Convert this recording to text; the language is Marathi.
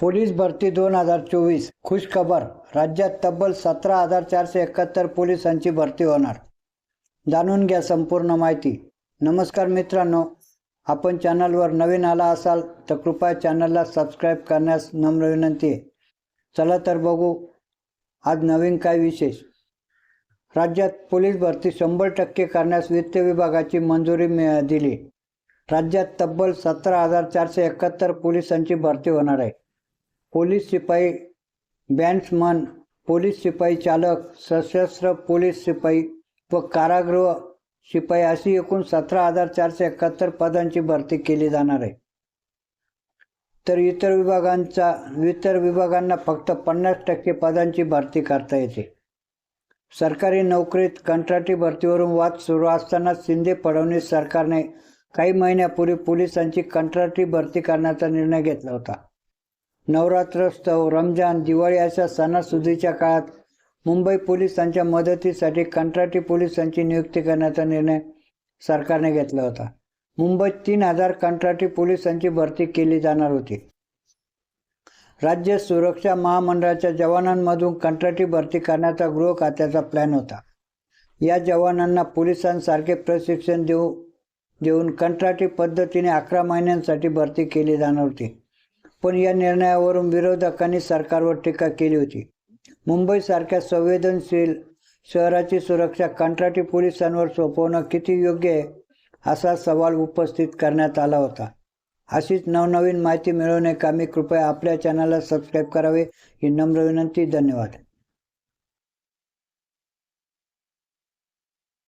पोलीस भरती दोन हजार चोवीस. खुशखबर राज्यात तब्बल सतरा हजार चारशे एकाहत्तर पोलिसांची भरती होणार. जाणून घ्या संपूर्ण माहिती. नमस्कार मित्रांनो आपण चॅनलवर नवीन आला असाल तर कृपया चॅनलला सबस्क्राईब करण्यास नम्र विनंती आहे. चला तर बघू आज नवीन काय विशेष. राज्यात पोलीस भरती शंभर टक्के करण्यास वित्त विभागाची मंजुरी मिळ दिली. राज्यात तब्बल सतरा हजार चारशे एकाहत्तर पोलिसांची भरती होणार आहे. पोलीस शिपाई बँड्समन पोलीस शिपाई चालक सशस्त्र पोलीस शिपाई व कारागृह शिपाई अशी एकूण सतरा हजार चारशे एकाहत्तर पदांची भरती केली जाणार आहे. तर इतर विभागांचा इतर विभागांना फक्त पन्नास टक्के पदांची भरती करता येते. सरकारी नोकरीत कंत्राटी भरतीवरून वाद सुरू असताना शिंदे फडणवीस सरकारने काही महिन्यापूर्वी पोलिसांची कंत्राटी भरती करण्याचा निर्णय घेतला होता. नवरात्रोत्सव रमजान दिवाळी अशा सणासुदीच्या काळात मुंबई पोलिसांच्या मदतीसाठी कंत्राटी पोलिसांची नियुक्ती करण्याचा निर्णय सरकारने घेतला होता. मुंबईत तीन हजार कंत्राटी पोलिसांची भरती केली जाणार होती. राज्य सुरक्षा महामंडळाच्या जवानांमधून कंत्राटी भरती करण्याचा गृह खात्याचा प्लॅन होता. या जवानांना पोलिसांसारखे प्रशिक्षण देऊ देऊन कंत्राटी पद्धतीने अकरा महिन्यांसाठी भरती केली जाणार होती. पण या निर्णयावरून विरोधकांनी सरकारवर टीका केली होती. मुंबईसारख्या संवेदनशील शहराची सुरक्षा कंत्राटी पोलिसांवर सोपवणं किती योग्य आहे असा सवाल उपस्थित करण्यात आला होता. अशीच नवनवीन माहिती मिळवण्याकामी कृपया आपल्या चॅनलला सबस्क्राईब करावे ही नम्र विनंती. धन्यवाद.